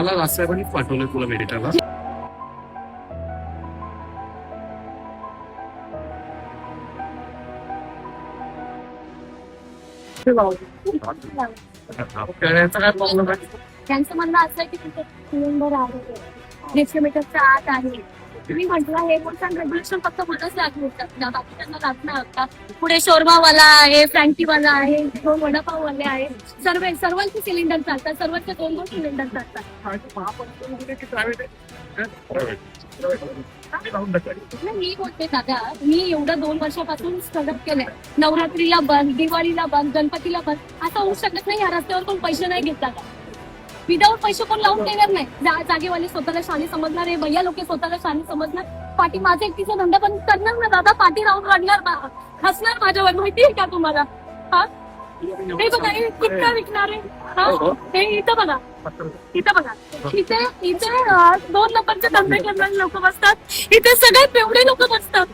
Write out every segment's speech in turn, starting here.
मला राजसाहेबांनी पाठवलं तुला मेडिकलला याचा काय प्रॉब्लेम आहे? त्यांचं म्हणणं असं आहे की तुमचं सिलेंडर आहे. दीडशे मीटरच्या आत आहे. मी म्हटलं हे बोलताना रेग्युलेशन फक्त मुलंच लागू होतात बाकी त्यांना लागणार का पुढे शोरमावाला आहे फ्रँकीवाला आहे दोन वडापाववाले आहे. सर्व सर्वांचे सिलेंडर चालतात सर्वांचे दोन दोन सिलेंडर चालतात. नाही, मी बोलते दादा. मी एवढं दोन वर्षापासून स्ट्रगल केलंय. नवरात्रीला बंद दिवाळीला बंद गणपतीला बंद. असं होऊ शकत नाही या रस्त्यावर कोण पैसे नाही घेत दादा. विदाऊट पैसे कोण लावून देणार नाही. जा- जागेवाले स्वतःला शाणी समजणार आहे भैया लोक स्वतःला शाणी समजणार. पाठी माझा एकटीचा धंदा बंद करणार ना दादा? पाठी राहून रडणार बा- हसणार माझ्यावर माहितीये का तुम्हाला? हा? हे बघा हे कितका विकणार आहे? हा? हे इथं बघा. इथं बघा. इथे इथे अं, दोन नंबरचे धंदे करणारे लोक बसतात. इथे सगळे पेवडे लोक बसतात.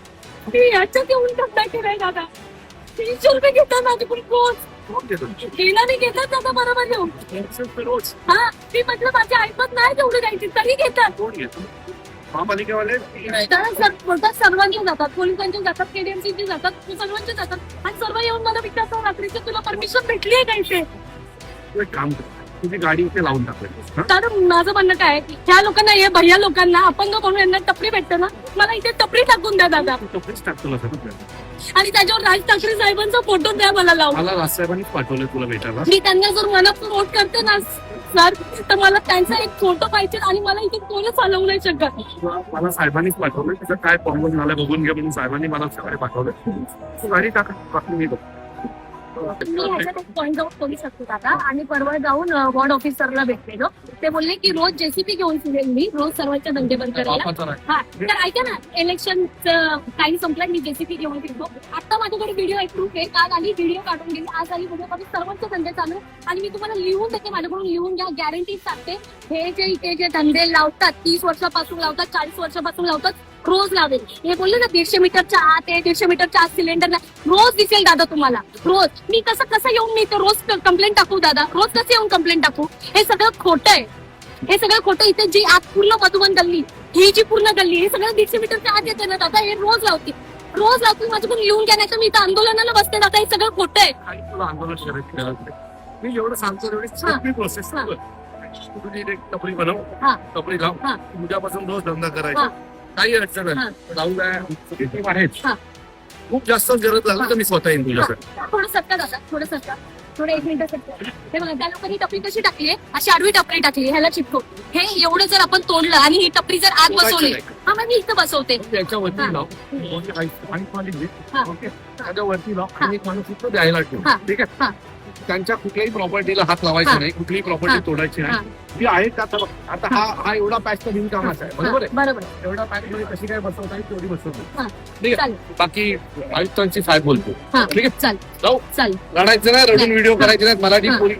मी याच्यात येऊन धंदा केलाय दादा. तीनशे रुपये घेतात माझ्याकडून रोज. गेला नाही घेतात दादा बरोबर येऊन हा मी म्हटलं माझी ऐकत नाही तेवढी द्यायची तरी घेतात. महापालिकेवाले तर सर बोलतात सर्वांचे जातात. पोलिसांचे जातात केडीएमसीचे जातात सर्वांचे जातात. आणि सर्व येऊन मला विचारतात रात्रीचे तुला परमिशन भेटली आहे का इथे? एक काम कर तुझी गाडी इथे लावून टाकली तर माझं म्हणणं काय आहे ह्या लोकांना हे भैया लोकांना अपंग म्हणून यांना टपरी भेटते ना. मला इथे टपरी टाकून द्या दादा. टपरीच टाकतो तुला आणि त्याच्यावर राज ठाकरे साहेबांचा फोटो द्या मला लावून. मला राजसाहेबांनी पाठवलं तुला भेटायला. मी त्यांना जर मला वोट करते ना सर तर मला त्यांचा एक फोटो पाहिजे आणि मला इथे कोणच चालवू नाही शकत. मला साहेबांनीच पाठवलं. तिथं काय प्रॉब्लेम झाला बघून घ्या म्हणून साहेबांनी मला सकाळी पाठवलं. गाडी टाका. टाकून मी बघ. मी ह्याच्यात एक पॉईंट आउट करू शकतो दादा. आणि परवा जाऊन वॉर्ड ऑफिसरला भेटलेलो. ते बोलले की रोज जेसीपी घेऊन फिरेल मी रोज सर्वांचे धंदे बंद करायला. हा तर ऐका ना इलेक्शन टाइम संपला मी जेसीपी घेऊन फिरतो आता माझ्याकडे व्हिडिओ एक प्रूफ आहे. काल आली व्हिडिओ काढून गेली आज आली व्हिडिओ काढून सर्वांचे धंदे चालू आहे. आणि मी तुम्हाला लिहून देते माझ्याकडून लिहून घ्या गॅरंटी सांगते. हे जे इथे जे धंदे लावतात तीस वर्षापासून लावतात चाळीस वर्षापासून लावतात रोज लावेल. हे बोलले ना दीडशे मीटरच्या आत आहे दीडशे मीटरच्या आत सिलेंडर रोज दिसेल दादा तुम्हाला. रोज. मी कसं कसं येऊन मी इथे रोज कंप्लेंट टाकू दादा? रोज कसं येऊन कंप्लेंट टाकू? हे सगळं खोटं आहे. हे सगळं खोटं इथे जी आत पूर्ण मधुबन गल्ली ही जी पूर्ण गल्ली हे सगळं दीडशे मीटरच्या आत येते ना दादा? हे रोज लावते. रोज लावते माझ्याकडून लिहून तर मी इथं आंदोलनाला बसते दादा. हे सगळं खोटं आहे. मी जेवढं सांगतो तेवढी प्रोसेस तुझी एक टपरी बनव. टपरी लाव. उद्यापासून रोज धंदा. करायचा. काही अडचण आहेच. खूप जास्त गरज लागली तर मी स्वतः येईन तुझ्याकडे. थोडं सरका दादा थोडं सरका थोडं एक मिनिट सरका हे बघा त्या लोकांनी टपरी कशी टाकली आहे? अशी आडवी टपरी टाकली ह्याला चिपको. हे एवढं जर आपण तोडलं आणि ही टपरी जर आत बसवली हा मग मी इथं बसवते. त्याच्यावरती हा. लाव. हा. ओके. त्याच्यावरती लाव. आणि एक माणूस इथं द्यायला ठेव हा. ठीक हा. आहे त्यांच्या कुठल्याही प्रॉपर्टीला हात लावायचा हा. नाही कुठलीही हा. प्रॉपर्टी तोडायची. नाही ती आहे का आता बघ. आता हा हा एवढा पॅच तर बिनकामाचा आहे बरोबर आहे बरोबर आहे. एवढा पॅच मध्ये कशी काय बसवता येईल तेवढी बसवतो हा. ठीक आहे चालेल बाकी आयुक्तांची साहेब बोलतो हा ठीक आहे चालेल जाऊ चालेल लढायचं नाही रडून नाही. व्हिडिओ करायचे नाहीत मराठी हा. पोली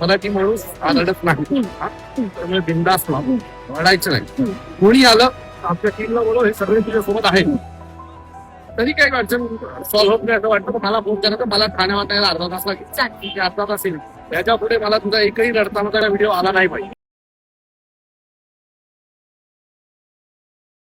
मराठी माणूस हा रडत नाही हम्म. हा? त्यामुळे बिंदास लाव रडायचं नाही हम्म. कोणी आलं आमच्या टीमला बोलव हे सगळे तुझ्या सोबत आहेत तरी काही अडचण सॉल्व्ह होत नाही असं वाटतं. मला फोन करा तर मला ठाण्यावर अर्धा तास लागेल. अर्धा तास येईल. त्याच्या पुढे मला तुझा एकही रडताना व्हिडिओ आला नाही पाहिजे.